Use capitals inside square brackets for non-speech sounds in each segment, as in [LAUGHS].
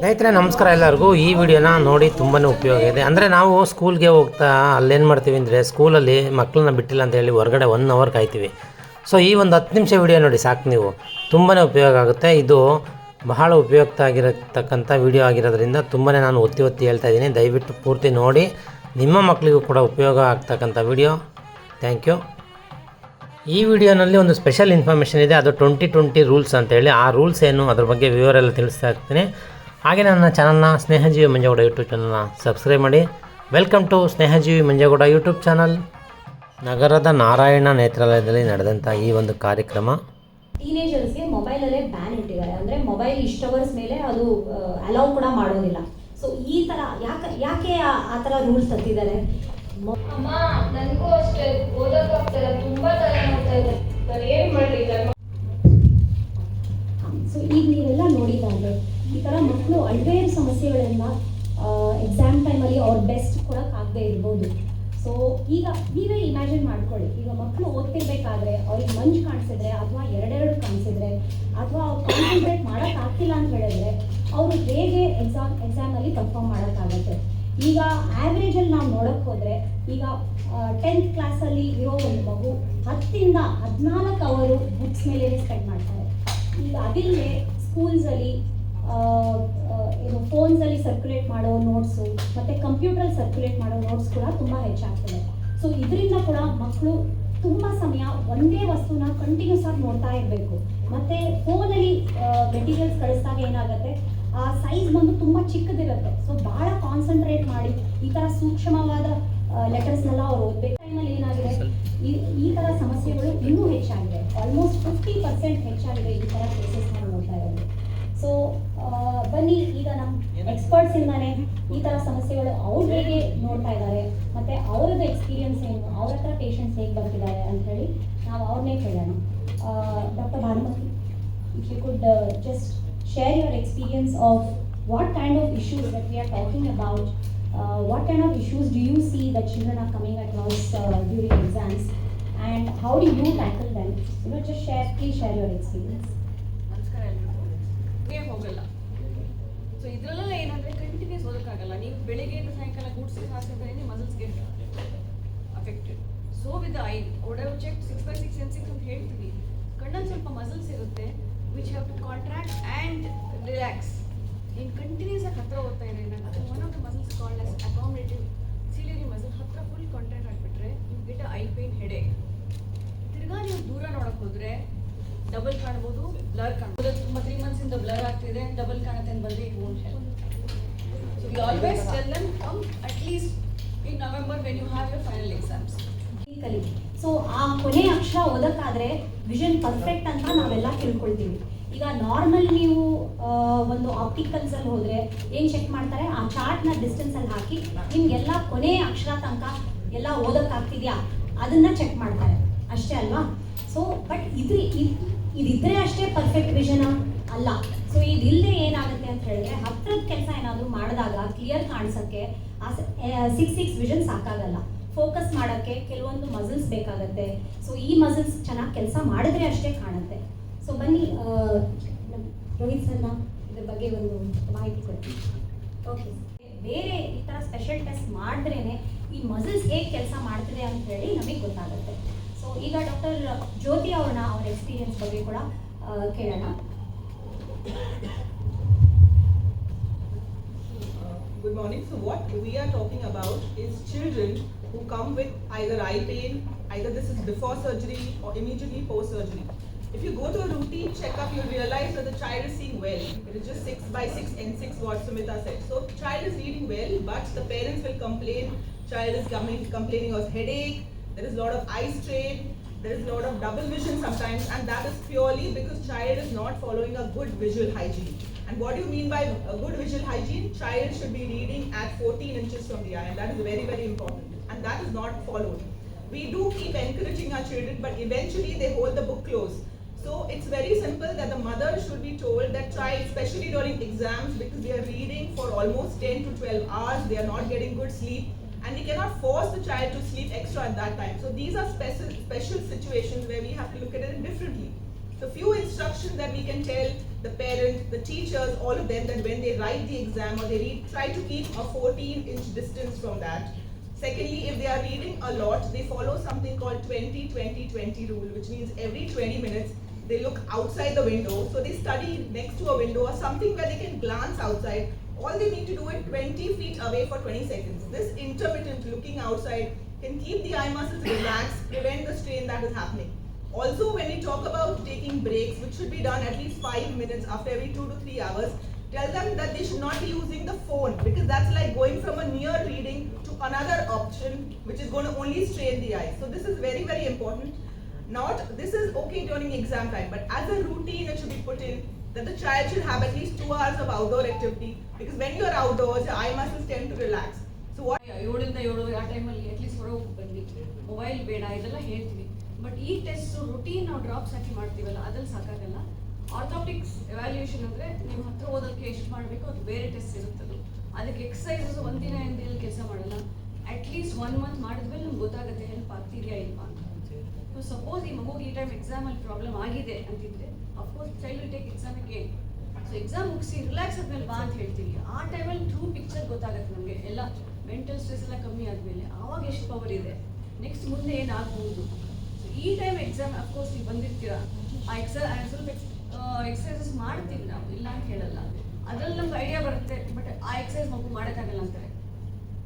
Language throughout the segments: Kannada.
ಸ್ನೇಹಿತರೆ, ನಮಸ್ಕಾರ ಎಲ್ಲರಿಗೂ. ಈ ವಿಡಿಯೋನ ನೋಡಿ ತುಂಬಾ ಉಪಯೋಗ ಇದೆ. ಅಂದರೆ ನಾವು ಸ್ಕೂಲ್ಗೆ ಹೋಗ್ತಾ ಅಲ್ಲೇನು ಮಾಡ್ತೀವಿ ಅಂದರೆ ಸ್ಕೂಲಲ್ಲಿ ಮಕ್ಕಳನ್ನ ಬಿಟ್ಟಿಲ್ಲ ಅಂತ ಹೇಳಿ ಹೊರಗಡೆ ಒನ್ ಅವರ್ ಕಾಯ್ತೀವಿ. ಸೊ ಈ ಒಂದು ಹತ್ತು ನಿಮಿಷ ವಿಡಿಯೋ ನೋಡಿ ಸಾಕು ನೀವು. ತುಂಬಾ ಉಪಯೋಗ ಆಗುತ್ತೆ. ಇದು ಬಹಳ ಉಪಯುಕ್ತ ಆಗಿರತಕ್ಕಂಥ ವಿಡಿಯೋ ಆಗಿರೋದ್ರಿಂದ ತುಂಬಾ ನಾನು ಒತ್ತಿ ಒತ್ತಿ ಹೇಳ್ತಾ ಇದ್ದೀನಿ. ದಯವಿಟ್ಟು ಪೂರ್ತಿ ನೋಡಿ. ನಿಮ್ಮ ಮಕ್ಕಳಿಗೂ ಕೂಡ ಉಪಯೋಗ ಆಗ್ತಕ್ಕಂಥ ವಿಡಿಯೋ. ಥ್ಯಾಂಕ್ ಯು ಈ ವಿಡಿಯೋನಲ್ಲಿ ಒಂದು ಸ್ಪೆಷಲ್ ಇನ್ಫಾರ್ಮೇಷನ್ ಇದೆ. ಅದು ಟ್ವೆಂಟಿ ಟ್ವೆಂಟಿ ರೂಲ್ಸ್ ಅಂತೇಳಿ. ಆ ರೂಲ್ಸ್ ಏನು? ಅದ್ರ ಬಗ್ಗೆ ವಿವರ ಎಲ್ಲ ತಿಳಿಸ್ತಾ ಇರ್ತೀನಿ. ಹಾಗೆ ನನ್ನ ಚಾನಲ್ನ ಸ್ನೇಹಜೀವಿ ಮಂಜೇಗೌಡ ಯೂಟ್ಯೂಬ್ ಚಾನಲ್ನ ಸಬ್ಸ್ಕ್ರೈಬ್ ಮಾಡಿ. Welcome to Snehajeevi Manjegowda YouTube channel. ನಗರದ ನಾರಾಯಣ ನೇತ್ರಾಲಯದಲ್ಲಿ ನಡೆದಂಥ ಈ ಒಂದು ಕಾರ್ಯಕ್ರಮ. ಟೀನೇಜರ್ಸ್ಗೆ ಮೊಬೈಲಲ್ಲೇ ಬ್ಯಾನ್ ಇಟ್ಟಿದ್ದಾರೆ. ಅಂದರೆ ಮೊಬೈಲ್ ಇಷ್ಟು ಅವರ್ಸ್ ಮೇಲೆ ಅದು ಅಲೌ ಕೂಡ ಮಾಡೋದಿಲ್ಲ. ಸೊ ಈ ಥರ ಯಾಕೆ ಯಾಕೆ ಆ- ಥರ ರೂಲ್ಸ್ ತಂದಿದ್ದಾರೆ ಅಮ್ಮ ನನಗೂ ಅಷ್ಟೇ. ಓದಕ್ಕಾಗ್ತಿಲ್ಲ ತುಂಬಾ ತಲೆ ನೋಡ್ತಾ ಇದೆ. ನಾನು ಏನ್ ಸೊ ಈಗ ನೀವೆಲ್ಲ ನೋಡಿದಾಗೆ ಈ ಥರ ಮಕ್ಕಳು ಅಲ್ವೇರ್ ಸಮಸ್ಯೆಗಳನ್ನ ಎಕ್ಸಾಮ್ ಟೈಮಲ್ಲಿ ಅವ್ರ ಬೆಸ್ಟ್ ಕೊಡೋಕ್ಕಾಗದೇ ಇರ್ಬೋದು. ಸೊ ಈಗ ನೀವೇ ಇಮ್ಯಾಜಿನ್ ಮಾಡ್ಕೊಳ್ಳಿ. ಈಗ ಮಕ್ಕಳು ಓದ್ತಿರ್ಬೇಕಾದ್ರೆ ಅವ್ರಿಗೆ ಮಂಜು ಕಾಣಿಸಿದ್ರೆ ಅಥವಾ ಎರಡೆರಡು ಕಾಣಿಸಿದ್ರೆ ಅಥವಾ ಅವ್ರು ಕಾನ್ಸಂಟ್ರೇಟ್ ಮಾಡೋಕ್ಕಾಗ್ತಿಲ್ಲ ಅಂತ ಹೇಳಿದ್ರೆ ಅವರು ಹೇಗೆ ಎಕ್ಸಾಮ್ ಎಕ್ಸಾಮಲ್ಲಿ ಪರ್ಫಾರ್ಮ್ ಮಾಡೋಕ್ಕಾಗತ್ತೆ ಈಗ ಆ್ಯಾವ್ರೇಜಲ್ಲಿ ನಾವು ನೋಡೋಕ್ಕೆ ಹೋದರೆ ಈಗ ಟೆಂತ್ ಕ್ಲಾಸಲ್ಲಿ ಇರೋ ಒಂದು ಮಗು ಹತ್ತಿಂದ ಹದಿನಾಲ್ಕು ಅವರು ಬುಕ್ಸ್ ಮೇಲೆ ಸ್ಪೆಂಡ್ ಮಾಡ್ತಾರೆ. ಈಗ ಅದಿಲ್ಲದೆ ಸ್ಕೂಲ್ಸಲ್ಲಿ ಏನು ಫೋನ್ಸಲ್ಲಿ ಸರ್ಕ್ಯುಲೇಟ್ ಮಾಡೋ ನೋಟ್ಸು ಮತ್ತು ಕಂಪ್ಯೂಟರ್ ಸರ್ಕ್ಯುಲೇಟ್ ಮಾಡೋ ನೋಟ್ಸ್ ಕೂಡ ತುಂಬ ಹೆಚ್ಚಾಗ್ತದೆ. ಸೊ ಇದರಿಂದ ಕೂಡ ಮಕ್ಕಳು ತುಂಬ ಸಮಯ ಒಂದೇ ವಸ್ತುನ ಕಂಟಿನ್ಯೂಸ್ ಆಗಿ ನೋಡ್ತಾ ಇರಬೇಕು. ಮತ್ತು ಫೋನಲ್ಲಿ ಮೆಟೀರಿಯಲ್ಸ್ ಕಳಿಸಿದಾಗ ಏನಾಗುತ್ತೆ? ಆ ಸೈಜ್ ಬಂದು ತುಂಬ ಚಿಕ್ಕದಿರುತ್ತೆ. ಸೊ ಭಾಳ ಕಾನ್ಸಂಟ್ರೇಟ್ ಮಾಡಿ ಈ ಥರ ಸೂಕ್ಷ್ಮವಾದ ಲೆಟರ್ಸ್ನೆಲ್ಲ ಅವ್ರು ಓದಬೇಕು. ಟೈಮಲ್ಲಿ ಏನಾಗಿದೆ? ಈ ಈ ಥರ ಸಮಸ್ಯೆಗಳು ಇನ್ನೂ ಹೆಚ್ಚಾಗಿದೆ. ಆಲ್ಮೋಸ್ಟ್ ಫಿಫ್ಟಿ ಪರ್ಸೆಂಟ್ ಹೆಚ್ಚಾಗಿದೆ ಈ ಥರ ಕೇಸಸ್ ನಾವು ನೋಡ್ತಾ ಇರೋದು. ಸೊ ಬನ್ನಿ ಈಗ ನಮ್ಮ ಎಕ್ಸ್ಪರ್ಟ್ಸ್ ಇಂದಾನೆ ಈ ಥರ ಸಮಸ್ಯೆಗಳು ಅವ್ರು ಹೇಗೆ ನೋಡ್ತಾ ಇದ್ದಾರೆ ಮತ್ತೆ ಅವ್ರದ್ದು ಎಕ್ಸ್ಪೀರಿಯನ್ಸ್ ಏನು ಅವ್ರ ಹತ್ರ ಪೇಷಂಟ್ಸ್ ಹೇಗೆ ಬರ್ತಿದ್ದಾರೆ ಅಂತ ಹೇಳಿ ನಾವು ಅವ್ರನ್ನೇ ಕೇಳೋಣ doctor Bhanumati if you could uh, just share your experience of what kind of issues that we are talking about, uh, what kind of issues do you see that children are coming across uh, during exams, and how do you tackle them? You know, just share, please share your experience. ಹೋಗಲ್ಲ. ಸೊ ಇದರಲ್ಲೆಲ್ಲ ಏನಂದ್ರೆ ಕಂಟಿನ್ಯೂಸ್ ಓದಕ್ಕಾಗಲ್ಲ. ನೀವು ಬೆಳಿಗ್ಗೆಯಿಂದ ಸಾಯಂಕಾಲ ಗೂಡ್ಸಿ ಹಾಕಿದ್ರೆ ನಿಮ್ಮ ಮಸಲ್ಸ್ಗೆ affected so with I have check six by six N six ಅಂತ ಹೇಳ್ತೀವಿ. ಕಣ್ಣಲ್ಲಿ ಸ್ವಲ್ಪ ಮಸಲ್ಸ್ ಇರುತ್ತೆ which have to contract and relax ನೀನು ಕಂಟಿನ್ಯೂಸ್ ಆಗಿ ಹತ್ರ ಓದ್ತಾ ಇದ್ರೆ ನಾನು one of the muscles called as accommodative ciliary muscle ಹತ್ರ ಫುಲ್ ಕಾಂಟ್ರಾಕ್ಟ್ ಆಗಿಬಿಟ್ರೆ ಯು ಗೆಟ್ ಐ ಪೇನ್ ಹೆಡೆ ತಿರ್ಗಾ ನೀವು ದೂರ ನೋಡಕ್ಕೆ ಹೋದ್ರೆ ಡಬಲ್ ಕಾಣಬಹುದು ಬ್ಲರ್ ಕಾಣಬಹುದು ತುಂಬಾ ತ್ರೀ ಮಂತ್ಸ್ ಇಂದ ಬ್ಲರ್ ಆಗ್ತಿದೆ ಡಬಲ್ ಕಾಣುತ್ತೆ ಅಂತ ಬಂದ್ರೆ it so always tell them come at least in November when you have your final exams so ಆ ಕೊನೆ ಅಕ್ಷರ ಓದಕ್ಕಾದ್ರೆ ವಿಷನ್ ಪರ್ಫೆಕ್ಟ್ ಅಂತ ನಾವೆಲ್ಲ ತಿಳ್ಕೊಳ್ತೀವಿ. ಈಗ ನಾರ್ಮಲ್ ನೀವು ಒಂದು ಆಪ್ಟಿಕಲ್ಸ್ ಅಲ್ಲಿ ಹೋದ್ರೆ ಏನ್ ಚೆಕ್ ಮಾಡ್ತಾರೆ? ಆ ಚಾರ್ಟ್ನ ಡಿಸ್ಟೆನ್ಸ್ ಅಲ್ಲಿ ಹಾಕಿ ನಿಮ್ಗೆಲ್ಲ ಕೊನೆ ಅಕ್ಷರ ತನಕ ಎಲ್ಲ ಓದಕ್ಕಾಗ್ತಿದ್ಯಾ? ಅದನ್ನ ಚೆಕ್ ಮಾಡ್ತಾರೆ. ಅಷ್ಟೇ ಅಲ್ವಾ? ಸೊ ಬಟ್ ಇದ್- ಇದಿದ್ರೆ ಅಷ್ಟೇ ಪರ್ಫೆಕ್ಟ್ ವಿಷನ ಅಲ್ಲ. ಸೊ ಇದಿಲ್ಲದೆ ಏನಾಗುತ್ತೆ ಅಂತ ಹೇಳಿದ್ರೆ ಹತ್ರದ ಕೆಲಸ ಏನಾದರೂ ಮಾಡಿದಾಗ ಕ್ಲಿಯರ್ ಕಾಣಿಸೋಕ್ಕೆ ಆ ಸಿಕ್ಸ್ ಸಿಕ್ಸ್ ವಿಷನ್ ಸಾಕಾಗಲ್ಲ. ಫೋಕಸ್ ಮಾಡೋಕ್ಕೆ ಕೆಲವೊಂದು ಮಸಲ್ಸ್ ಬೇಕಾಗತ್ತೆ. ಸೊ ಈ ಮಸಲ್ಸ್ ಚೆನ್ನಾಗಿ ಕೆಲಸ ಮಾಡಿದ್ರೆ ಅಷ್ಟೇ ಕಾಣುತ್ತೆ. ಸೊ ಬನ್ನಿ ರೋಹಿತ್ ಸರ್ನ ಇದ್ರ ಬಗ್ಗೆ ಒಂದು ಮಾಹಿತಿ ಕೊಡ್ತೀನಿ. ಓಕೆ ಬೇರೆ ಈ ಥರ ಸ್ಪೆಷಲ್ ಟೆಸ್ಟ್ ಮಾಡಿದ್ರೇ ಈ ಮಸಲ್ಸ್ ಹೇಗೆ ಕೆಲಸ ಮಾಡ್ತಿದೆ ಅಂತ ಹೇಳಿ ನಮಗೆ ಗೊತ್ತಾಗುತ್ತೆ. ಸೊ ಈಗ ಡಾಕ್ಟರ್ ಜ್ಯೋತಿ ಅವ್ರನ್ನ ಅವ್ರ ಎಕ್ಸ್ಪೀರಿಯನ್ಸ್ ಬಗ್ಗೆ ಕೂಡ ಆ, ಕೇಳೋಣ Good morning. So what we are talking about is children who come with either eye pain, either this is before surgery or immediately post surgery. If you go to a routine checkup, you'll realize that the child is seeing well. It is just 6 by 6 N6 what Sumita said. So child is reading well, but the parents will complain, child is coming, complaining of headache, there is a lot of eye strain, there is a lot of double vision sometimes and that is purely because child is not following a good visual hygiene. And what do you mean by a good visual hygiene? Child should be reading at 14 inches from the eye and that is very very important and that is not followed. We do keep encouraging our children but eventually they hold the book close. So it's very simple that the mother should be told that child, especially during exams, because they are reading for almost 10 to 12 hours, they are not getting good sleep, and we cannot force the child to sleep extra at that time. So these are special special situations where we have to look at it differently. So few instructions that we can tell the parents, the teachers, all of them that when they write the exam or they read, try to keep a 14 inch distance from that. Secondly, if they are reading a lot, they follow something called 20 20 20 rule, which means every 20 minutes they look outside the window. So they study next to a window or something where they can glance outside. All they need to do is 20 feet away for 20 seconds. This intermittent looking outside can keep the eye muscles relaxed, prevent the strain that is happening. Also, when we talk about taking breaks, which should be done at least five minutes after every two to three hours, tell them that they should not be using the phone because that's like going from a near reading to another option, which is going to only strain the eyes. So this is very, very important. Not this is okay during exam time, but as a routine, it should be put in that the child should have at least two hours of outdoor activity because when you are outdoors, your eye muscles tend to relax. So what ಏಳರಿಂದ ಏಳುವರೆ ಆ ಅಟ್ಲೀಸ್ಟ್ ಹೊರಗೆ ಮೊಬೈಲ್ ಬೇಡ ಇದೆಲ್ಲ ಹೇಳ್ತೀವಿ. ಬಟ್ ಈ ಟೆಸ್ಟ್ ರುಟೀನ್ ನಾವು ಡ್ರಾಪ್ಸ್ ಹಾಕಿ ಮಾಡ್ತೀವಲ್ಲ ಅದ್ರಲ್ಲಿ ಸಾಕಾಗಲ್ಲ. ಆರ್ಥೋಪ್ಟಿಕ್ಸ್ ಎವ್ಯಾಲ್ಯೂಯೇಷನ್ ಅಂದರೆ ನಿಮ್ಮ ಹತ್ರ ಓದೋದಕ್ಕೆ ಎಷ್ಟು ಮಾಡಬೇಕು ಅದು ಬೇರೆ ಟೆಸ್ಟ್ ಇರುತ್ತದು ಅದಕ್ಕೆ ಎಕ್ಸಸೈಸಸ್ ಒಂದಿನ ಎಂದೇಳಿ ಕೆಲಸ ಮಾಡಲ್ಲ. ಅಟ್ಲೀಸ್ಟ್ ಒನ್ ಮಂತ್ ಮಾಡಿದ್ಮೇಲೆ ನಮ್ಗೆ ಗೊತ್ತಾಗುತ್ತೆ ಹೆಲ್ಪ್ ಆಗ್ತಿದೆಯಾ ಇಲ್ವಾ ಅಂತ. ಸೊ ಸಪೋಸ್ ಈ ಮಗುಗೆ ಈ ಟೈಮ್ ಎಕ್ಸಾಮಲ್ಲಿ ಪ್ರಾಬ್ಲಮ್ ಆಗಿದೆ ಅಂತಿದ್ರೆ of course child take exam again so exam ಮುಗಿಸಿ ರಿಲ್ಯಾಕ್ಸ್ ಆದ್ಮೇಲೆ ಬಾ ಅಂತ ಹೇಳ್ತೀವಿ ಆ ಟೈಮಲ್ಲಿ ಟ್ರೂ ಪಿಕ್ಚರ್ ಗೊತ್ತಾಗುತ್ತೆ ನಮಗೆ. ಎಲ್ಲ ಮೆಂಟಲ್ ಸ್ಟ್ರೆಸ್ ಎಲ್ಲ ಕಮ್ಮಿ ಆದಮೇಲೆ ಆವಾಗ ಎಷ್ಟು ಪವರ್ ಇದೆ? ನೆಕ್ಸ್ಟ್ ಮುಂದೆ ಏನಾಗ್ಬೋದು? ಸೊ ಈ ಟೈಮ್ ಎಕ್ಸಾಮ್ ಅಫ್ಕೋರ್ಸ್ ನೀವು ಬಂದಿರ್ತೀರಾ. ಆ ಎಕ್ಸಾ ಸ್ವಲ್ಪ ಎಕ್ಸಸೈಸಸ್ ಮಾಡ್ತೀವಿ ನಾವು. ಇಲ್ಲ ಅಂತ ಹೇಳಲ್ಲ. ಅದ್ರಲ್ಲಿ ನಮ್ಗೆ ಐಡಿಯಾ ಬರುತ್ತೆ ಬಟ್ ಆ ಎಕ್ಸಸೈಸ್ ಮಗು ಮಾಡೋಕ್ಕಾಗಲ್ಲ ಅಂತಾರೆ.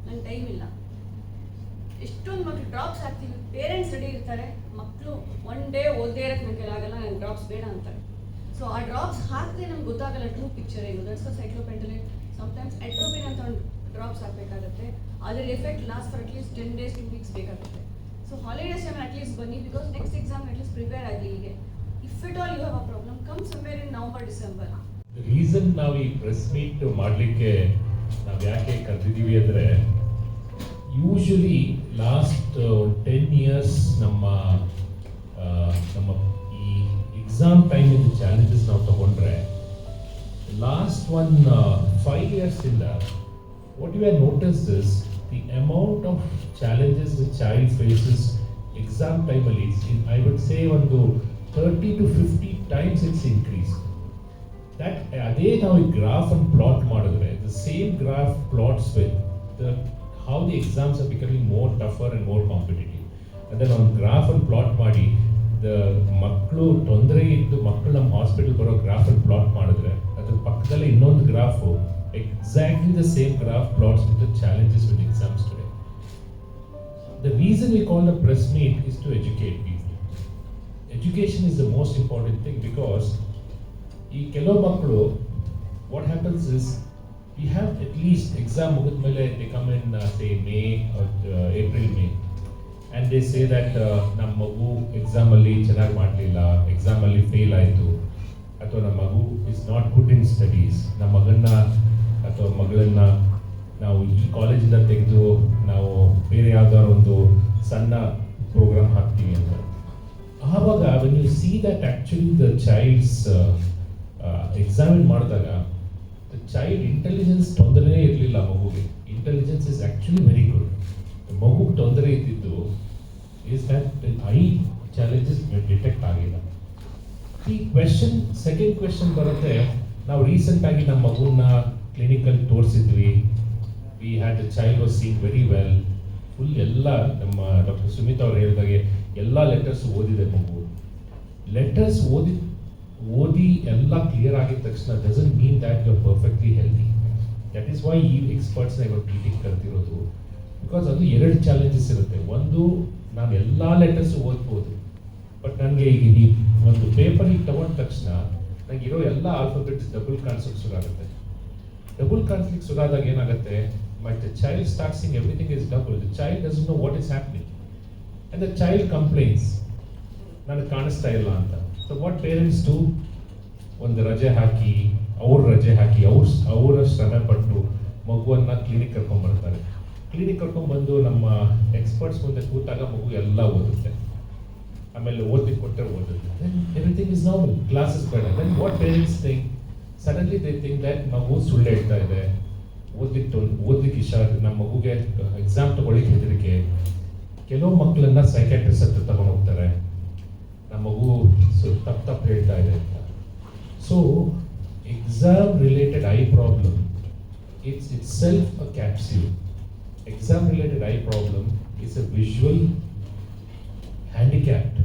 ನಂಗೆ ಟೈಮ್ ಇಲ್ಲ. ಎಷ್ಟೊಂದು ಮಕ್ಳು ಡ್ರಾಪ್ಸ್ ಹಾಕ್ತೀವಿ. ಪೇರೆಂಟ್ಸ್ ರೆಡಿ ಇರ್ತಾರೆ. ಮಕ್ಕಳು ಒನ್ ಡೇ ಓದೇ ಇರೋಕ್ಕೆ ನನಗೆ ಆಗಲ್ಲ ನಂಗೆ ಡ್ರಾಪ್ಸ್ ಬೇಡ ಅಂತಾರೆ. ಸೊ ಆ ಡ್ರಾಪ್ಸ್ ಹಾಕಿದ್ರೆ ನಮ್ಗೆ ಗೊತ್ತಾಗಲ್ಲ ಟ್ರೂ ಪಿಕ್ಚರ್ ಏನು. ದಟ್ಸ್ ಸೈಕ್ಲೋಪೆಂಟಲಿನ್ ಸಮ್ಟೈಮ್ಸ್ ಎಟ್ರೋಪಿನ್ ಅಂತ ಒಂದು ಡ್ರಾಪ್ಸ್ ಹಾಕಬೇಕಾಗುತ್ತೆ. ಅದರ effect last for at least ten days to weeks ಬೇಕಾಗುತ್ತೆ. So holidays time at least ಬನ್ನಿ because next exam at least prepare ಆಗಲಿ ಹೀಗೆ. If it all you have a problem come somewhere in November December reason ನಾವು ಈ ಪ್ರೆಸ್ ಮೀಟ್ ಮಾಡಲಿಕ್ಕೆ ನಾವು ಯಾಕೆ ಕರೆದಿದ್ದೀವಿ ಅಂದರೆ ಯೂಶಲಿ ಲಾಸ್ಟ್ ಟೆನ್ ಇಯರ್ಸ್ ನಮ್ಮ ಎಕ್ಸಾಮ್ ಟೈಮಿಂದ ಚಾಲೆಂಜಸ್ ನಾವು ತಗೊಂಡ್ರೆ last one five ಇಯರ್ಸಿಂದ what you have notice this the amount of challenges the child faces exam ಟೈಮಲ್ಲಿ ಐ ವುಡ್ ಸೇ ಒಂದು thirty to fifty times it's increase that ಅದೇ ನಾವು ಈ ಗ್ರಾಫ್ ಅನ್ನು ಪ್ಲಾಟ್ ಮಾಡಿದ್ರೆ the same graph plots with the how the exams are becoming more tougher and more competitive ಅದನ್ನ ಒಂದು ಗ್ರಾಫ್ ಅನ್ನು ಪ್ಲಾಟ್ ಮಾಡಿ ದ ಮಕ್ಕಳು ತೊಂದರೆ ಇದ್ದು ಮಕ್ಕಳು ನಮ್ಮ ಹಾಸ್ಪಿಟಲ್ ಬರೋ ಗ್ರಾಫ್ ಪ್ಲಾಟ್ ಮಾಡಿದ್ರೆ, ಅದ್ರ ಪಕ್ಕದಲ್ಲಿ ಇನ್ನೊಂದು graph exactly the same graph plots with challenges with exams today the reason we call the press meet is to educate people Education is the most important thing because ಈ ಕೆಲವು ಮಕ್ಕಳು what happens is we have at least exam ಮುಗಿದ ಮೇಲೆ they come in say May April May and they say that ನಮ್ಮ ಮಗು ಎಕ್ಸಾಮಲ್ಲಿ ಚೆನ್ನಾಗಿ ಮಾಡಲಿಲ್ಲ ಎಕ್ಸಾಮಲ್ಲಿ ಫೇಲ್ ಆಯಿತು. ಅಥವಾ ನಮ್ಮ ಮಗು is not good in studies ನಮ್ಮ ಮಗನ್ನ ಅಥವಾ ಮಗಳನ್ನ ನಾವು ಈ ಕಾಲೇಜಿಂದ ತೆಗೆದು ನಾವು ಬೇರೆ ಯಾವ್ದಾದ್ರು ಒಂದು ಸಣ್ಣ ಪ್ರೋಗ್ರಾಮ್ ಹಾಕ್ತೀವಿ ಅಂತ. ಆವಾಗ when you see that actually the child's examine ಮಾಡಿದಾಗ ದ ಚೈಲ್ಡ್ ಇಂಟೆಲಿಜೆನ್ಸ್ ತೊಂದರೆನೇ ಇರಲಿಲ್ಲ ಮಗುಗೆ. Intelligence is actually very good ಮಗುಗೆ ತೊಂದರೆ ಇದ್ದಿದ್ದು is that eye challenges detect ಆಗಿಲ್ಲ ಈ ಕ್ವೆಶನ್ ಸೆಕೆಂಡ್ ಕ್ವೆಶನ್ ಬರುತ್ತೆ. ನಾವು ರೀಸೆಂಟ್ ಆಗಿ ನಮ್ಮ ಮಗುನ ಕ್ಲಿನಿಕಲ್ಲಿ ತೋರಿಸಿದ್ವಿ. We had a child was seen very well full ಎಲ್ಲ ನಮ್ಮ ಡಾಕ್ಟರ್ ಸುಮಿತ್ ಅವ್ರು ಹೇಳಿದಾಗೆ ಎಲ್ಲ ಲೆಟರ್ಸ್ ಓದಿದೆ ಮಗು ಲೆಟರ್ಸ್ ಓದಿ ಓದಿ ಎಲ್ಲ ಕ್ಲಿಯರ್ ಆಗಿದ ತಕ್ಷಣ doesn't mean that you perfectly healthy that is why ಈ ಎಕ್ಸ್ಪರ್ಟ್ಸ್ನ ಇವಾಗ ಟ್ರೀಟಿಂಗ್ ಕಲ್ತಿರೋದು ಬಿಕಾಸ್ ಅದು ಎರಡು ಚಾಲೆಂಜಸ್ ಇರುತ್ತೆ. ಒಂದು ನಾನು ಎಲ್ಲ ಲೆಟರ್ಸ್ ಓದ್ಬೋದು. ಬಟ್ ನನಗೆ ಈಗ ಈ ಒಂದು ಪೇಪರ್ ಈಗ ತಗೊಂಡ ತಕ್ಷಣ ನನಗೆ ಇರೋ ಎಲ್ಲ ಆಲ್ಫಾಬೆಟ್ಸ್ ಡಬಲ್ ಕಾನ್ಸೆಪ್ಟ್ ಶುರು ಆಗುತ್ತೆ ಡಬಲ್ ಕಾಣಿಸ್ಲಿಕ್ಕೆ ಶುರು ಆದಾಗ ಏನಾಗುತ್ತೆ my the child starts seeing everything is double the child does know what is happening and the child complaints ನನಗೆ ಕಾಣಿಸ್ತಾ ಇಲ್ಲ ಅಂತ. ಸೊ ವಾಟ್ ಪೇರೆಂಟ್ಸ್ ಟು ಒಂದು ರಜೆ ಹಾಕಿ, ಅವ್ರ ರಜೆ ಹಾಕಿ, ಅವ್ರ ಅವರ ಶ್ರಮ ಪಟ್ಟು ಮಗುವನ್ನ ಕ್ಲಿನಿಕ್ ಕರ್ಕೊಂಡ್ ಬರ್ತಾರೆ. ಕ್ಲಿನಿಕ್ ಕರ್ಕೊಂಡ್ ಬಂದು ನಮ್ಮ ಎಕ್ಸ್ಪರ್ಟ್ಸ್ ಮುಂದೆ ಕೂತಾಗ ಮಗು ಎಲ್ಲ ಓದುತ್ತೆ. ಆಮೇಲೆ ಓದ್ಲಿಕ್ಕೆ ಕೊಟ್ಟರೆ ಓದುತ್ತೆ ಎವ್ರಿಥಿಂಗ್ ಇಸ್ ನಾರ್ಮಲ್ ಕ್ಲಾಸಸ್ ಬೇಡ. Then what parents think suddenly they think that ಮಗು ಸುಳ್ಳು ಹೇಳ್ತಾ ಇದೆ. ಓದ್ಲಿಕ್ಕೆ ಓದ್ಲಿಕ್ಕೆ ಇಷ್ಟ ನಮ್ಮ ಮಗುಗೆ ಎಕ್ಸಾಮ್ ತಗೊಳ್ಳಿಕ್ಕೆ ಹೆದರಿಕೆ. ಕೆಲವು ಮಕ್ಕಳನ್ನ ಸೈಕ್ಯಾಟ್ರಿಸ್ಟ್ ಹತ್ರ ತಗೊಂಡು ಹೋಗ್ತಾರೆ. ನಮ್ಮ ಮಗು ತಪ್ಪು ತಪ್ಪು ಹೇಳ್ತಾ ಇದೆ ಅಂತ. So exam related eye problem it's itself a capsule exam related eye problem is a visual handicapped.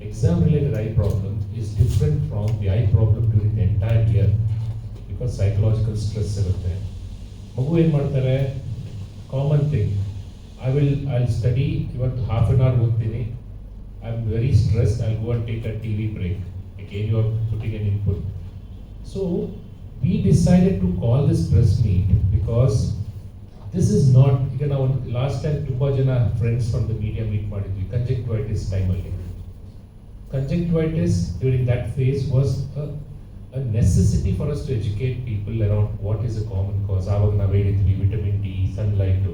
Exam related eye problem is different from the eye problem during the entire year because psychological stress ಇರುತ್ತೆ ಮಗು ಏನು ಮಾಡ್ತಾರೆ? Common thing I will I study ಇವತ್ತು ಹಾಫ್ ಆನ್ ಅವರ್ ಓದ್ತೀನಿ. I am very stress I go and take a T V break again you are putting an input so we decided to call this press meet because this is not ಈಗ ನಾವು ಲಾಸ್ಟ್ ಟೈಮ್ ತುಂಬ ಜನ friends from the media meet ಮಾಡಿದ್ವಿ ಕಂಜೆಕ್ಟಿವೈಟಿಸ್ ಟೈಮಲ್ಲಿ conjunctivitis during that phase was a necessity for us to educate people around what is a common cause ಆವಾಗ ನಾವು ಹೇಳಿದ್ವಿ vitamin D sunlight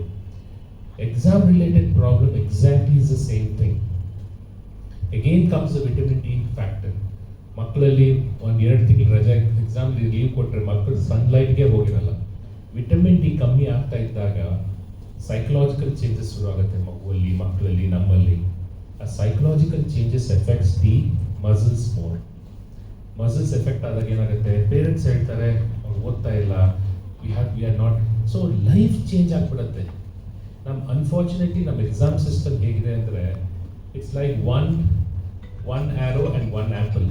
exam related problem exactly is the same thing again comes the vitamin D factor ಮಕ್ಕಳಲ್ಲಿ ಒಂದು ಎರಡು ತಿಂಗಳು ರಜೆ ಎಕ್ಸಾಮ್ ಲೀವ್ ಕೊಟ್ಟರೆ ಮಕ್ಕಳು ಸನ್ಲೈಟ್ಗೆ ಹೋಗಿರಲ್ಲ ವಿಟಮಿನ್ ಡಿ ಕಮ್ಮಿ ಆಗ್ತಾ ಇದ್ದಾಗ ಸೈಕಲಾಜಿಕಲ್ ಚೇಂಜಸ್ ಶುರು ಆಗುತ್ತೆ ಮಗುವಲ್ಲಿ, ಮಕ್ಕಳಲ್ಲಿ, ನಮ್ಮಲ್ಲಿ. ಆ psychological changes effects the muscles more muscles effect ಆದಾಗ ಏನಾಗುತ್ತೆ? ಪೇರೆಂಟ್ಸ್ ಹೇಳ್ತಾರೆ, ಅವ್ರು ಓದ್ತಾ ಇಲ್ಲ. We have we are not so life change ಆಗ್ಬಿಡುತ್ತೆ. ನಮ್ಮ ಅನ್ಫಾರ್ಚುನೇಟ್ಲಿ ನಮ್ಮ ಎಕ್ಸಾಮ್ ಸಿಸ್ಟಮ್ ಹೇಗಿದೆ ಅಂದರೆ it's like one one arrow and one apple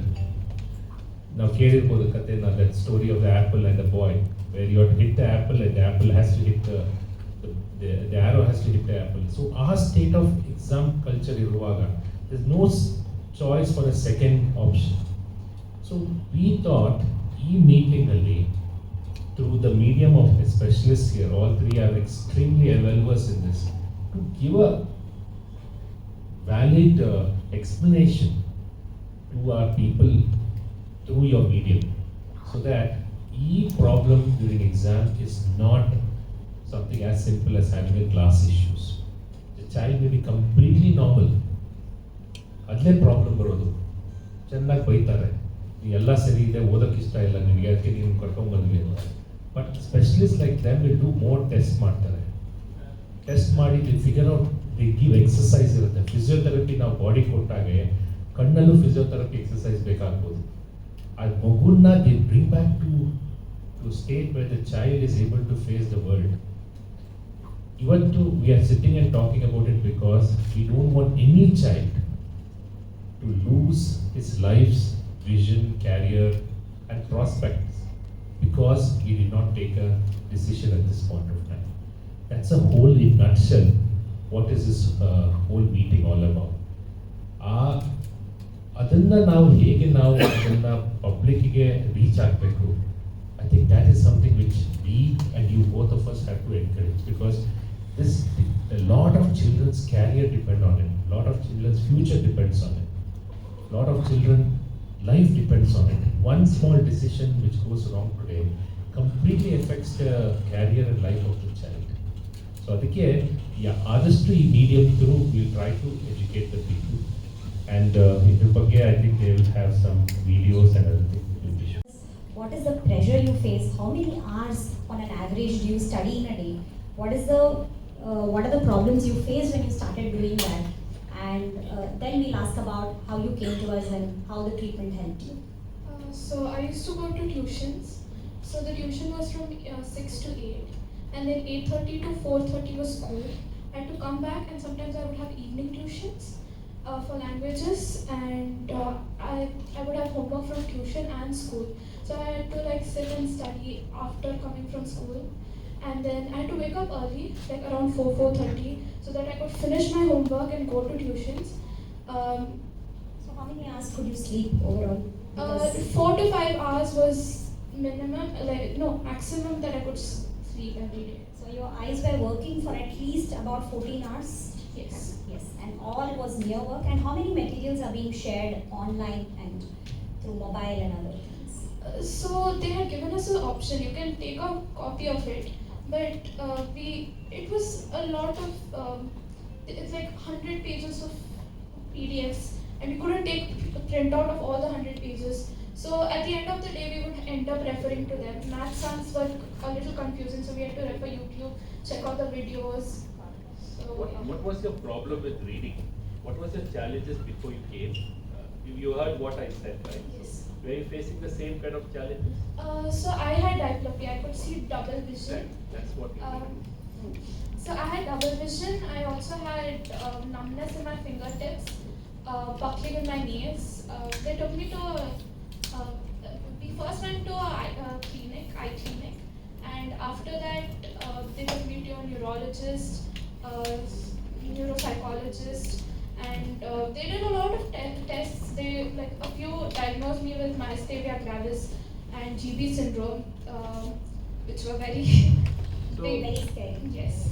ನಾವು ಕೇಳಿರ್ಬೋದು ಕಥೆನ that story of the apple and the boy where you have to hit the apple and the apple has to hit the, the, the, arrow has to hit the apple. So our state of exam culture iruvaga, there's no choice for a second option. So we thought e-meeting through the medium of the specialists here, all three are extremely well versed in this, to give a valid uh, explanation to our people through your medium so that e problem during exam is not something as simple as having a class issues. The child may be completely normal. ಅಲ್ಲೇ ಪ್ರಾಬ್ಲಮ್ ಬರೋದು. ಚೆನ್ನಾಗಿ ಬೈತಾರೆ. ಎಲ್ಲ ಸರಿ ಇದೆ, ಓದೋಕೆ ಇಷ್ಟ ಇಲ್ಲ ನಿಮಗೆ ಅದಕ್ಕೆ ನೀನು ಕರ್ಕೊಂಡ್ ಬಂದ್ವಿ but specialist like them will do more test ಮಾಡ್ತಾರೆ. ಟೆಸ್ಟ್ ಮಾಡಿ the figure out the give exercise ಇರುತ್ತೆ. ಫಿಸಿಯೋಥೆರಪಿ ನಾವು ಬಾಡಿ ಕೊಟ್ಟಾಗೆ ಕಣ್ಣಲ್ಲೂ ಫಿಸಿಯೋಥೆರಪಿ ಎಕ್ಸಸೈಸ್ ಬೇಕಾಗ್ಬೋದು. ಆ ಮಗುನ್ನ the bring back to To state where the child is able to face the world ಇವತ್ತು we are sitting and talking about it because we don't want any child to lose his life's vision, career, and prospects because he did not take a decision at this point of time. That's a whole in nutshell. What is this uh, whole meeting all about? ಆ ಅದನ್ನ ನಾವು ಹೇಗೆ ನಾವು ಅದನ್ನ ಪಬ್ಲಿಕ್ಗೆ ರೀಚ್ ಆಗಬೇಕು I think that is something which we and you both of us have to encourage because this lot of childrens career depend on it lot of childrens future depends on it lot of children life depends on it one small decision which goes wrong today completely affects the career and life of the child so ಅದಕ್ಕೆ ಯಾ ಆದಷ್ಟು ಈ medium through will try to educate the people and ಇದ್ರ ಬಗ್ಗೆ I think they will have some videos and other thing What is the pressure you face? How many hours on an average do you study in a day? What is the uh, what are the problems you faced when you started doing that? And uh, then we'll ask about how you came to us and how the treatment helped you. Uh, so I used to go to tuitions. So the tuition was from uh, 6 to 8 and then 8.30 to 4.30 was school. I had to come back and sometimes I would have evening tuitions uh, for languages and uh, I, I would have homework from tuition and school. So I had to like sit and study after coming from school and then I had to wake up early like around 4 4.30 so that I could finish my homework and go to tuitions. Um, So how many hours could you sleep overall? uh, four to five hours was minimum, like no maximum that I could sleep every day. So your eyes were working for at least about 14 hours? Yes. Yes, and all was near work. And how many materials are being shared online and through mobile and other things? Uh, so they had given us an option. You can take a copy of it, but uh, we it was a lot of um, it's like hundred pages of PDFs, and we couldn't take a printout of all the hundred pages. So at the end of the day, we would end up referring to them. Math sums were a little confusing, so we had to refer YouTube, check out the videos. So What, yeah. what was your problem with reading? What was your challenges before you came? Uh, You, you heard what I said, right? Yes. Were you facing the same kind of challenges? Uh, so I had diplopia. I could see double That, vision. that's what Um, so I had double vision. I also had um, numbness in my fingertips, uh, buckling in my knees. Uh, they took me to. Uh, we first went to a uh, clinic, eye clinic, and after that uh, they took me to a neurologist, uh, neuropsychologist, and uh, they did a lot of te- tests. They like a few diagnosed me with myasthenia gravis and GB syndrome, um, which were very So- big. [LAUGHS] Very scary. Yes.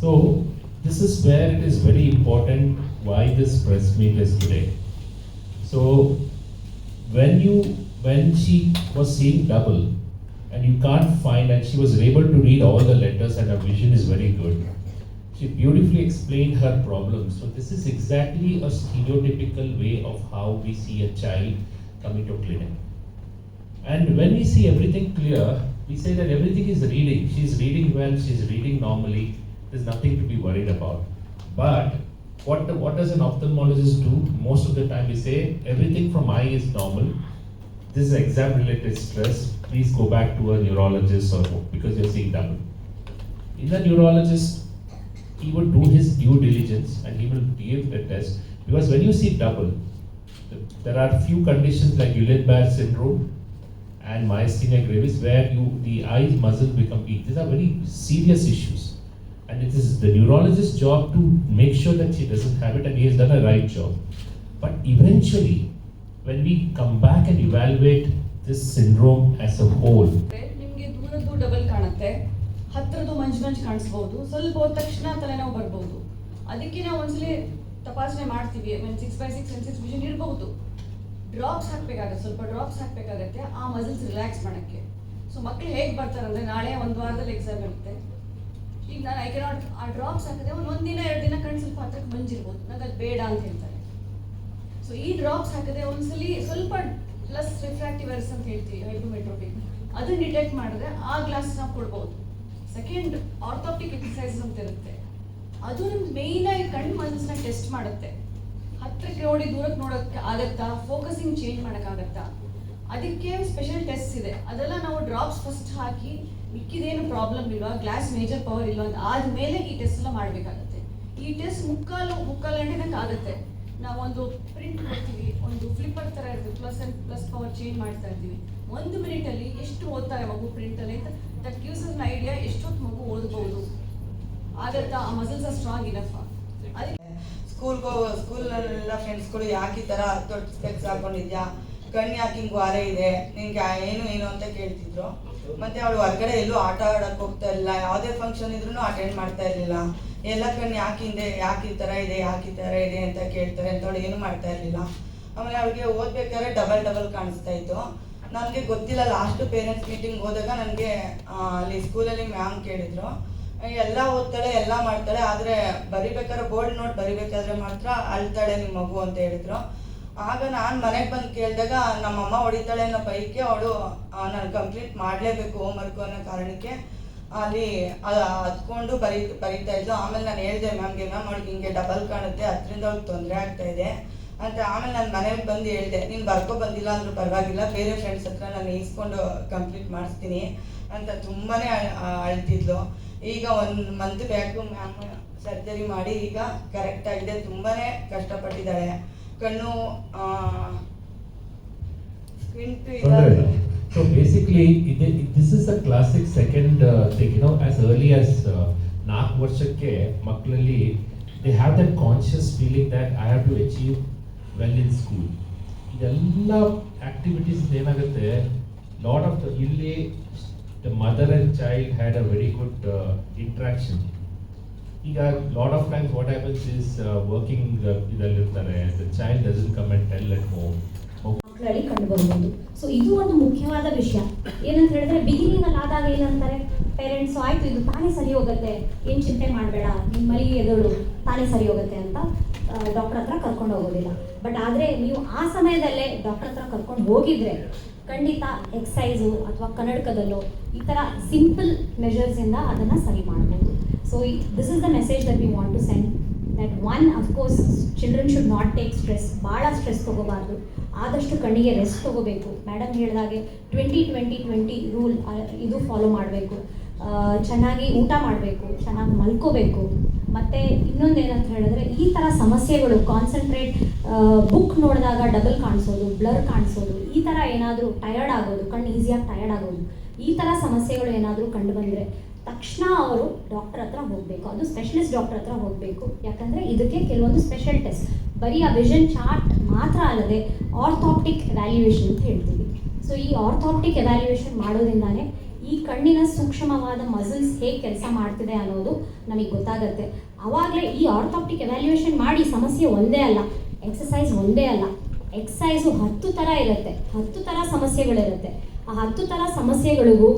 So this is where it is very important why this press meet is today. So when you when she was seeing double and you can't find and she was able to read all the letters and her vision is very good. She beautifully explained her problem. So this is exactly a stereotypical way of how we see a child coming to clinic. And when we see everything clear, we say that everything is reading. She's reading well, she's reading normally, there's nothing to be worried about. But what, the- what does an ophthalmologist do? Most of the time we say everything from eye is normal. This is exam related stress. Please go back to a neurologist or because you're seeing double. In the neurologist, he would do his due diligence and he will give the test. Because when you see double, th- there are few conditions like Guillain-Barré syndrome and myasthenia gravis where you the eye muscle become weak. These are very serious issues, and it is the neurologist's job to make sure that she doesn't have it, and he has done a right job. But eventually, when we come back and evaluate this syndrome as a whole, ನಿಮಗೆ ದೂರದ್ದು ಡಬಲ್ ಕಾಣುತ್ತೆ ಹತ್ತಿರದ್ದು ಮಂಜು ಮಂಜು ಕಾಣಿಸ್ಬೋದು. ಸ್ವಲ್ಪ ಹೋದ ತಕ್ಷಣ ತಲೆನೋವು ಬರ್ಬೋದು. ಅದಕ್ಕೆ ನಾವು ಒಂದ್ಸಲಿ ತಪಾಸಣೆ ಮಾಡ್ತೀವಿ. Six by six six vision ಇರಬಹುದು ಡ್ರಾಪ್ಸ್ ಹಾಕ್ಬೇಕಾಗತ್ತೆ. ಸ್ವಲ್ಪ ಡ್ರಾಪ್ಸ್ ಹಾಕ್ಬೇಕಾಗತ್ತೆ. ಆ ಮಸಲ್ಸ್ ರಿಲ್ಯಾಕ್ಸ್ ಮಾಡೋಕ್ಕೆ. ಸೊ ಮಕ್ಳು ಹೇಗೆ ಬರ್ತಾರೆ ಅಂದರೆ ನಾಳೆ ಒಂದು ವಾರದಲ್ಲಿ ಎಕ್ಸಾಮ್ ಇರುತ್ತೆ. ಈಗ ನಾನು ಐ ಕೆನಾಟ್ ಆ ಡ್ರಾಪ್ಸ್ ಹಾಕಿದ್ರೆ ಒಂದು ದಿನ, ಎರಡು ದಿನ ಕಣ್ಣು ಸ್ವಲ್ಪ ಹತ್ರಕ್ಕೆ ಮಂಜಿರ್ಬೋದು. ನಂಗೆ ಅದು ಬೇಡ ಅಂತ ಹೇಳ್ತಾರೆ. ಸೊ ಈ ಡ್ರಾಪ್ಸ್ ಹಾಕಿದ್ರೆ ಒಂದ್ಸಲಿ ಸ್ವಲ್ಪ ಪ್ಲಸ್ ರಿಫ್ರಾಕ್ಟಿವ್ ಎರ್ಸ್ ಅಂತ ಹೇಳ್ತೀವಿ ಹೈಪೋಮೆಟ್ರೋಪಿಕ್ ಅದನ್ನ ಡಿಟೆಕ್ಟ್ ಮಾಡಿದ್ರೆ ಆ ಗ್ಲಾಸ್ ನಾವು ಕೊಡ್ಬೋದು. ಸೆಕೆಂಡ್ ಆರ್ಥೋಪ್ಟಿಕ್ ಎಕ್ಸಸೈಸ್ ಅಂತ ಇರುತ್ತೆ. ಅದು ನಿಮ್ಗೆ ಮೇನ್ ಆಗಿ ಕಣ್ಣು ಮನಸ್ಸನ್ನ ಟೆಸ್ಟ್ ಮಾಡುತ್ತೆ. ಹತ್ತಕ್ಕೆ ನೋಡಿ ದೂರಕ್ಕೆ ನೋಡೋಕ್ಕೆ ಆಗತ್ತಾ? ಫೋಕಸಿಂಗ್ ಚೇಂಜ್ ಮಾಡೋಕ್ಕಾಗತ್ತಾ? ಅದಕ್ಕೆ ಸ್ಪೆಷಲ್ ಟೆಸ್ಟ್ ಇದೆ. ಅದೆಲ್ಲ ನಾವು ಡ್ರಾಪ್ಸ್ ಫಸ್ಟ್ ಹಾಕಿ, ಮಿಕ್ಕಿದೇನು ಪ್ರಾಬ್ಲಮ್ ಇಲ್ವಾ? ಗ್ಲಾಸ್ ಮೇಜರ್ ಪವರ್ ಇಲ್ವಾ ಅಂತ ಆದ್ಮೇಲೆ ಈ ಟೆಸ್ಟ್ ಎಲ್ಲ ಮಾಡಬೇಕಾಗುತ್ತೆ. ಈ ಟೆಸ್ಟ್ ಮುಕ್ಕಾಲು ಮುಕ್ಕಾಲು ಗಂಟೆನಕ್ಕೆ ಆಗುತ್ತೆ. ನಾವೊಂದು ಪ್ರಿಂಟ್ ಮಾಡ್ತೀವಿ ಒಂದು ಫ್ಲಿಪ್ಪರ್ ಥರ ಇರ್ತದೆ plus and plus power change ಮಾಡ್ತಾ ಇರ್ತೀವಿ. ಒಂದು ಮಿನಿಟಲ್ಲಿ ಎಷ್ಟು ಓದ್ತಾರೆ ಮಗು ಪ್ರಿಂಟಲ್ಲಿ ಅಂತ ದಟ್ ಗಿವ್ಸ್ ಅನ್ ಐಡಿಯಾ ಎಷ್ಟೊತ್ತು ಮಗು ಓದ್ಬೋದು ಆಗತ್ತಾ ಆ ಮಸಲ್ಸ್ ಆರ್ ಸ್ಟ್ರಾಂಗ್ ಇನಫ್ ಸ್ಕೂಲ್ಗೆ ಸ್ಕೂಲಲ್ಲೆಲ್ಲ ಫ್ರೆಂಡ್ಸ್ಗಳು ಯಾಕೆ ಈ ಥರ ದೊಡ್ಡ ಸ್ಪೆಕ್ಸ್ ಹಾಕೊಂಡಿದ್ಯಾ? ಕಣ್ಣು ಯಾಕೆ ಹಿಂಗೆ ವಾರೆ ಇದೆ. ನಿನ್ಗೆ ಏನು ಏನು ಅಂತ ಕೇಳ್ತಿದ್ರು. ಮತ್ತೆ ಅವಳು ಹೊರಗಡೆ ಎಲ್ಲೂ ಆಟ ಆಡಕ್ಕೆ ಹೋಗ್ತಾ ಇಲ್ಲ. ಯಾವುದೇ ಫಂಕ್ಷನ್ ಇದ್ರೂ ಅಟೆಂಡ್ ಮಾಡ್ತಾ ಇರಲಿಲ್ಲ. ಎಲ್ಲ ಕಣ್ಣು ಯಾಕೆ ಹಿಂದೆ, ಯಾಕೆ ಈ ಥರ ಇದೆ, ಯಾಕೆ ಈ ಥರ ಇದೆ ಅಂತ ಕೇಳ್ತಾರೆ ಅಂತ ಅವಳು ಏನು ಮಾಡ್ತಾ ಇರಲಿಲ್ಲ. ಆಮೇಲೆ ಅವಳಿಗೆ ಓದ್ಬೇಕಾದ್ರೆ ಡಬಲ್ ಡಬಲ್ ಕಾಣಿಸ್ತಾ ಇತ್ತು. ನನಗೆ ಗೊತ್ತಿಲ್ಲ ಲಾಸ್ಟ್ ಪೇರೆಂಟ್ಸ್ ಮೀಟಿಂಗ್ ಹೋದಾಗ ನನಗೆ ಅಲ್ಲಿ ಸ್ಕೂಲಲ್ಲಿ ಮ್ಯಾಮ್ ಕೇಳಿದ್ರು. ಎಲ್ಲ ಓದ್ತಾಳೆ, ಎಲ್ಲ ಮಾಡ್ತಾಳೆ, ಆದರೆ ಬರಿಬೇಕಾದ್ರೆ ಬೋರ್ಡ್ ನೋಟ್ ಬರಿಬೇಕಾದ್ರೆ ಮಾತ್ರ ಅಳ್ತಾಳೆ ನಿಮ್ಮ ಮಗು ಅಂತ ಹೇಳಿದ್ರು. ಆಗ ನಾನು ಮನೆಗೆ ಬಂದು ಕೇಳಿದಾಗ ನಮ್ಮಮ್ಮ ಹೊಡಿತಾಳೆ ಅನ್ನೋ ಬೈಕೆ ಅವಳು ನಾನು ಕಂಪ್ಲೀಟ್ ಮಾಡಲೇಬೇಕು ಹೋಮ್ ವರ್ಕ್ ಅನ್ನೋ ಕಾರಣಕ್ಕೆ ಅಲ್ಲಿ ಹತ್ಕೊಂಡು ಬರಿ, ಬರಿತಾ ಇದ್ಲು. ಆಮೇಲೆ ನಾನು ಹೇಳಿದೆ ಮ್ಯಾಮ್ಗೆ ಮ್ಯಾಮ್ ಅವಳಿಗೆ ಹಿಂಗೆ ಡಬಲ್ ಕಾಣುತ್ತೆ, ಅದರಿಂದ ಅವ್ಳಿಗೆ ತೊಂದರೆ ಆಗ್ತಾ ಇದೆ. ಅಂತ ಆಮೇಲೆ ನಾನು ಮನೆಗೆ ಬಂದು ಹೇಳಿದೆ ನೀನು ಬರ್ಕೊ ಬಂದಿಲ್ಲ ಅಂದ್ರೂ ಪರವಾಗಿಲ್ಲ ಬೇರೆ ಫ್ರೆಂಡ್ಸ್ ಹತ್ರ ನಾನು ಈಸ್ಕೊಂಡು ಕಂಪ್ಲೀಟ್ ಮಾಡಿಸ್ತೀನಿ ಅಂತ ತುಂಬಾ ಅಳ್ತಿದ್ಲು. ಈಗ ಒಂದು ಮಂತ್ ಬ್ಯಾಕು ಮ್ಯಾಮ್ ಸರ್ಜರಿ ಮಾಡಿ ಈಗ ಕರೆಕ್ಟ್ ಆಗಿದೆ ತುಂಬಾ ಕಷ್ಟಪಟ್ಟಿದ್ದಾಳೆ. ಕಣ್ಣು. So basically, this is a classic second uh, thing, you know, as early as uh, ನಾಲ್ಕು ವರ್ಷಕ್ಕೆ ಮಕ್ಕಳಲ್ಲಿ they have that conscious feeling that I have to achieve well in school ಇದೆಲ್ಲ ಆಕ್ಟಿವಿಟೀಸ್ ಏನಾಗುತ್ತೆ? ಲಾಟ್ ಆಫ್ ಇಲ್ಲಿ the mother and child had a very good interaction ಈಗ lot of times what happens is working ಇದಲ್ಲಿರ್ತಾರೆ. The child doesn't come and tell at home ಮಕ್ಕಳಲ್ಲಿ ಕಂಡು ಬರ್ಬೋದು ಸೊ ಇದು ಒಂದು ಮುಖ್ಯವಾದ ವಿಷಯ. ಏನಂತ ಹೇಳಿದ್ರೆ ಬಿಗಿನಿಂಗ್ ಅಲ್ಲಿ ಆದಾಗ ಏನಂತಾರೆ? ಪೇರೆಂಟ್ಸ್ ಆಯ್ತು, ಇದು ತಾನೇ ಸರಿ ಹೋಗುತ್ತೆ. ಏನು ಚಿಂತೆ ಮಾಡಬೇಡ. ನಿಮ್ಮ ಮಲಿಗೆ ಎದುರು ತಾನೇ ಸರಿ ಹೋಗುತ್ತೆ ಅಂತ ಡಾಕ್ಟರ್ ಹತ್ರ ಕರ್ಕೊಂಡು ಹೋಗೋದಿಲ್ಲ. ಬಟ್ ಆದರೆ ನೀವು ಆ ಸಮಯದಲ್ಲೇ ಡಾಕ್ಟರ್ ಹತ್ರ ಕರ್ಕೊಂಡು ಹೋಗಿದ್ರೆ ಖಂಡಿತ ಎಕ್ಸಸೈಸು ಅಥವಾ ಕನ್ನಡಕದಲ್ಲೋ ಈ ಥರ ಸಿಂಪಲ್ ಮೆಷರ್ಸಿಂದ ಅದನ್ನು ಸರಿ ಮಾಡ್ಬೋದು. So this is the message that we want to send that one of course children should not take stress ಭಾಳ ಸ್ಟ್ರೆಸ್ ತೊಗೋಬಾರ್ದು. ಆದಷ್ಟು ಕಣ್ಣಿಗೆ ರೆಸ್ಟ್ ತೊಗೋಬೇಕು. ಮೇಡಮ್ ಹೇಳಿದಾಗೆ ಟ್ವೆಂಟಿ ಟ್ವೆಂಟಿ ಟ್ವೆಂಟಿ ರೂಲ್ ಇದು ಫಾಲೋ ಮಾಡಬೇಕು. ಚೆನ್ನಾಗಿ ಊಟ ಮಾಡಬೇಕು, ಚೆನ್ನಾಗಿ ಮಲ್ಕೋಬೇಕು. ಮತ್ತು ಇನ್ನೊಂದು ಏನಂತ ಹೇಳಿದ್ರೆ ಈ ಥರ ಸಮಸ್ಯೆಗಳು ಕಾನ್ಸಂಟ್ರೇಟ್ ಬುಕ್ ನೋಡಿದಾಗ ಡಬಲ್ ಕಾಣಿಸೋದು ಬ್ಲರ್ ಕಾಣಿಸೋದು, ಈ ಥರ ಏನಾದರೂ ಟಯರ್ಡ್ ಆಗೋದು, ಕಣ್ಣು ಈಸಿಯಾಗಿ ಟಯರ್ಡ್ ಆಗೋದು, ಈ ಥರ ಸಮಸ್ಯೆಗಳು ಏನಾದರೂ ಕಂಡು ಬಂದರೆ ತಕ್ಷಣ ಅವರು ಡಾಕ್ಟರ್ ಹತ್ರ ಹೋಗಬೇಕು. ಅದು ಸ್ಪೆಷಲಿಸ್ಟ್ ಡಾಕ್ಟರ್ ಹತ್ರ ಹೋಗಬೇಕು. ಯಾಕಂದರೆ ಇದಕ್ಕೆ ಕೆಲವೊಂದು ಸ್ಪೆಷಲ್ ಟೆಸ್ಟ್ ಬರೀ ಆ ವಿಷನ್ ಚಾರ್ಟ್ ಮಾತ್ರ ಅಲ್ಲದೆ ಆರ್ಥಾಪ್ಟಿಕ್ ವ್ಯಾಲ್ಯೂಯೇಷನ್ ಅಂತ ಹೇಳ್ತೀವಿ. ಸೊ ಈ ಆರ್ಥಾಪ್ಟಿಕ್ ಎವ್ಯಾಲ್ಯೂಯೇಷನ್ ಮಾಡೋದ್ರಿಂದಾನೇ ಈ ಕಣ್ಣಿನ ಸೂಕ್ಷ್ಮವಾದ ಮಸಲ್ಸ್ ಹೇಗೆ ಕೆಲಸ ಮಾಡ್ತಿದೆ ಅನ್ನೋದು ನಮಗೆ ಗೊತ್ತಾಗುತ್ತೆ. ಅವಾಗಲೇ ಈ ಆರ್ಥಾಪ್ಟಿಕ್ ಎವ್ಯಾಲ್ಯೂಯೇಷನ್ ಮಾಡಿ ಸಮಸ್ಯೆ ಒಂದೇ ಅಲ್ಲ ಎಕ್ಸಸೈಸ್ ಒಂದೇ ಅಲ್ಲ. ಎಕ್ಸಸೈಸು ಹತ್ತು ಥರ ಇರುತ್ತೆ, ಹತ್ತು ಥರ ಸಮಸ್ಯೆಗಳಿರುತ್ತೆ. ಆ ಹತ್ತು ಥರ ಸಮಸ್ಯೆಗಳಿಗೂ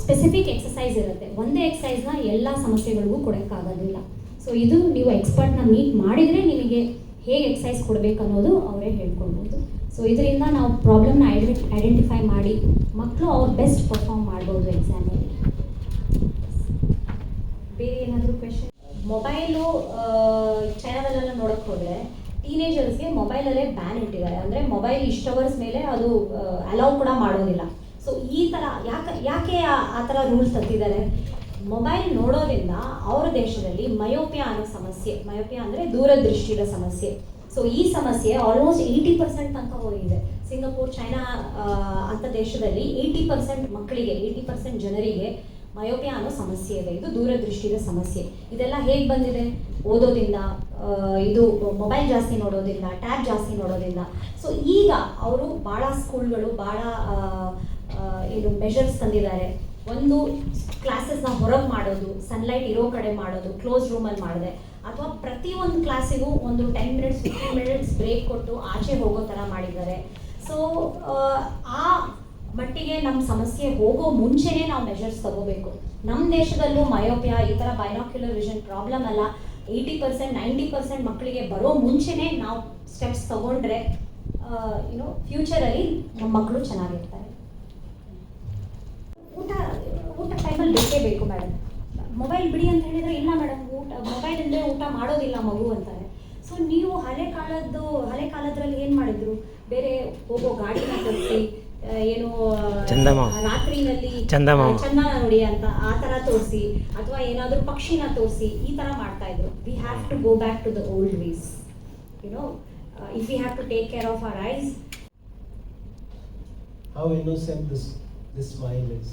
ಸ್ಪೆಸಿಫಿಕ್ ಎಕ್ಸಸೈಸ್ ಇರುತ್ತೆ. ಒಂದೇ ಎಕ್ಸಸೈಸ್ನ ಎಲ್ಲ ಸಮಸ್ಯೆಗಳಿಗೂ ಕೊಡೋಕ್ಕಾಗೋದಿಲ್ಲ. ಸೊ ಇದು ನೀವು ಎಕ್ಸ್ಪರ್ಟ್ನ ಮೀಟ್ ಮಾಡಿದರೆ ನಿಮಗೆ ಹೇಗೆ ಎಕ್ಸಸೈಸ್ ಕೊಡಬೇಕು ಅನ್ನೋದು ಅವರೇ ಹೇಳ್ಕೊಳ್ಬೋದು. ಸೊ ಇದರಿಂದ ನಾವು ಪ್ರಾಬ್ಲಮ್ನ ಐಡೆಂಟ್ ಐಡೆಂಟಿಫೈ ಮಾಡಿ ಮಕ್ಕಳು ಅವ್ರ ಬೆಸ್ಟ್ ಪರ್ಫಾರ್ಮ್ ಮಾಡ್ಬೋದು ಎಕ್ಸಾಮಲ್ಲಿ ಬೇರೆ ಏನಾದರೂ ಕ್ವೆಶನ್ ಮೊಬೈಲು ಚೈನಾದಲ್ಲೆಲ್ಲ ನೋಡೋಕ್ಕೆ ಹೋದರೆ ಟೀನೇಜರ್ಸ್ಗೆ ಮೊಬೈಲಲ್ಲೇ ಬ್ಯಾನ್ ಇಟ್ಟಿದ್ದಾರೆ. ಅಂದರೆ ಮೊಬೈಲ್ ಇಷ್ಟು ಅವರ್ಸ್ ಮೇಲೆ ಅದು ಅಲೌ ಕೂಡ ಮಾಡೋದಿಲ್ಲ. ಸೊ ಈ ಥರ ಯಾಕೆ ಯಾಕೆ ಆ- ಆ ಥರ ರೂಲ್ಸ್ ತಂದಿದ್ದಾರೆ ಮೊಬೈಲ್ ನೋಡೋದ್ರಿಂದ ಅವರ ದೇಶದಲ್ಲಿ ಮಯೋಪಿಯಾ ಅನ್ನೋ ಸಮಸ್ಯೆ ಮಯೋಪಿಯಾ ಅಂದರೆ ದೂರದೃಷ್ಟಿಯ ಸಮಸ್ಯೆ. ಸೊ ಈ ಸಮಸ್ಯೆ ಆಲ್ಮೋಸ್ಟ್ ಏಯ್ಟಿ ಪರ್ಸೆಂಟ್ ತನಕ ಹೋಗಿದೆ. ಸಿಂಗಾಪುರ್ ಚೈನಾ ಅಂತ ದೇಶದಲ್ಲಿ ಏಯ್ಟಿ ಪರ್ಸೆಂಟ್ ಮಕ್ಕಳಿಗೆ ಏಯ್ಟಿ ಪರ್ಸೆಂಟ್ ಜನರಿಗೆ ಮಯೋಪಿಯಾ ಅನ್ನೋ ಸಮಸ್ಯೆ ಇದೆ. ಇದು ದೂರದೃಷ್ಟಿಯ ಸಮಸ್ಯೆ. ಇದೆಲ್ಲ ಹೇಗೆ ಬಂದಿದೆ? ಓದೋದಿಲ್ಲ ಇದು ಮೊಬೈಲ್ ಜಾಸ್ತಿ ನೋಡೋದಿಲ್ಲ ಟ್ಯಾಬ್ ಜಾಸ್ತಿ ನೋಡೋದಿಲ್ಲ ಸೊ ಈಗ ಅವರು ಭಾಳ ಸ್ಕೂಲ್ಗಳು ಭಾಳ ಏನು ಮೆಷರ್ಸ್ ತಂದಿದ್ದಾರೆ. ಒಂದು ಕ್ಲಾಸಸ್ನ ಹೊರಗೆ ಮಾಡೋದು ಸನ್ಲೈಟ್ ಇರೋ ಕಡೆ ಮಾಡೋದು ಕ್ಲೋಸ್ ರೂಮಲ್ಲಿ ಮಾಡಿದೆ. ಅಥವಾ ಪ್ರತಿಯೊಂದು ಕ್ಲಾಸಿಗೂ ಒಂದು ten minutes fifteen minutes break ಕೊಟ್ಟು ಆಚೆ ಹೋಗೋ ಥರ ಮಾಡಿದ್ದಾರೆ. ಸೊ ಆ ಮಟ್ಟಿಗೆ ನಮ್ಮ ಸಮಸ್ಯೆ ಹೋಗೋ ಮುಂಚೆನೇ ನಾವು ಮೆಷರ್ಸ್ ತಗೋಬೇಕು. ನಮ್ಮ ದೇಶದಲ್ಲೂ ಮಯೋಪಿಯಾ ಈ ಥರ ಬೈನಾಕ್ಯುಲರ್ ವಿಷನ್ ಪ್ರಾಬ್ಲಮ್ ಅಲ್ಲ ಏಯ್ಟಿ ಪರ್ಸೆಂಟ್ ನೈಂಟಿ ಪರ್ಸೆಂಟ್ ಮಕ್ಕಳಿಗೆ ಬರೋ ಮುಂಚೆನೇ ನಾವು ಸ್ಟೆಪ್ಸ್ ತಗೊಂಡ್ರೆ ಯುನೋ ಫ್ಯೂಚರಲ್ಲಿ ನಮ್ಮ ಮಕ್ಕಳು ಚೆನ್ನಾಗಿರ್ತಾರೆ ಊಟ ಊಟ ಟೈಮಲ್ಲಿ ಬೇಕೇ ಬೇಕು ಮೇಡಮ್ ಮೊಬೈಲ್ ಬಿಡಿ ಅಂತ ಹೇಳಿದ್ರೆ ಇಲ್ಲ ಮೇಡಮ್ ಊಟ ಮೊಬೈಲ್ ಅಂದರೆ ಊಟ ಮಾಡೋದಿಲ್ಲ ಮಗು ಅಂತಾರೆ ಸೊ ನೀವು ಹಳೆ ಕಾಲದ್ದು ಹಳೆ ಕಾಲದ್ರಲ್ಲಿ ಏನು ಮಾಡಿದ್ರು? ಬೇರೆ ಹೋಗೋ ಗಾಡಿನ ತೋರಿಸಿ ಏನು ಚಂದಮಾಮ. ರಾತ್ರಿನಲ್ಲಿ ಚಂದನ ನೋಡಿ ಅಂತ ಆ ತರ ತೋರಿಸಿ ಅಥವಾ ಏನಾದರೂ ಪಕ್ಷಿನ ತೋರಿಸಿ ಈ ತರ ಮಾಡ್ತಾ ಇದ್ರು. We have to go back to the old ways you know if we have to take care of our eyes how innocent this this smile is.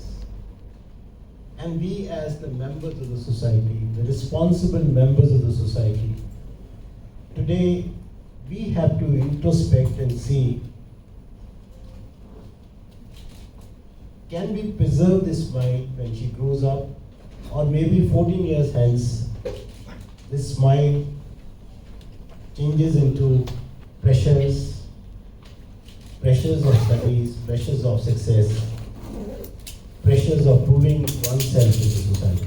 And we, as the members of the society, the responsible members of the society, today we have to introspect and see can we preserve this smile when she grows up, or maybe 14 years hence, this smile changes into pressures, pressures of studies, pressures of success, pressures of proving oneself in the society.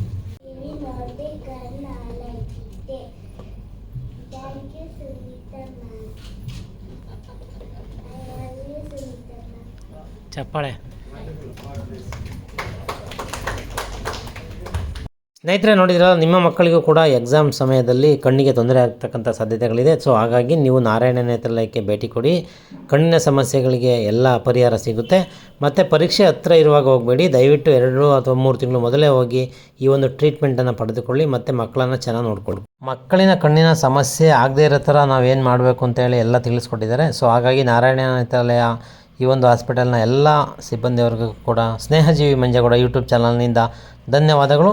TV ಸ್ನೇಹಿತರೆ ನೋಡಿದ್ರಲ್ಲ ನಿಮ್ಮ ಮಕ್ಕಳಿಗೂ ಕೂಡ ಎಕ್ಸಾಮ್ ಸಮಯದಲ್ಲಿ ಕಣ್ಣಿಗೆ ತೊಂದರೆ ಆಗ್ತಕ್ಕಂಥ ಸಾಧ್ಯತೆಗಳಿದೆ. ಸೊ ಹಾಗಾಗಿ ನೀವು ನಾರಾಯಣ ನೇತ್ರಾಲಯಕ್ಕೆ ಭೇಟಿ ಕೊಡಿ. ಕಣ್ಣಿನ ಸಮಸ್ಯೆಗಳಿಗೆ ಎಲ್ಲ ಪರಿಹಾರ ಸಿಗುತ್ತೆ. ಮತ್ತು ಪರೀಕ್ಷೆ ಹತ್ತಿರ ಇರುವಾಗ ಹೋಗಬೇಡಿ. ದಯವಿಟ್ಟು ಎರಡು ಅಥವಾ ಮೂರು ತಿಂಗಳು ಮೊದಲೇ ಹೋಗಿ ಈ ಒಂದು ಟ್ರೀಟ್ಮೆಂಟನ್ನು ಪಡೆದುಕೊಳ್ಳಿ. ಮತ್ತು ಮಕ್ಕಳನ್ನು ಚೆನ್ನಾಗಿ ನೋಡಿಕೊಳ್ಳಿ. ಮಕ್ಕಳಿನ ಕಣ್ಣಿನ ಸಮಸ್ಯೆ ಆಗದೇ ಇರೋ ಥರ ನಾವೇನು ಮಾಡಬೇಕು ಅಂತೇಳಿ ಎಲ್ಲ ತಿಳಿಸ್ಕೊಟ್ಟಿದ್ದಾರೆ. ಸೊ ಹಾಗಾಗಿ ನಾರಾಯಣ ನೇತ್ರಾಲಯ, ಈ ಒಂದು ಹಾಸ್ಪಿಟಲ್ನ ಎಲ್ಲ ಸಿಬ್ಬಂದಿಯವರಿಗೂ ಕೂಡ, ಸ್ನೇಹಜೀವಿ ಮಂಜೇಗೌಡ ಯೂಟ್ಯೂಬ್ ಚಾನಲ್ನಿಂದ ಧನ್ಯವಾದಗಳು.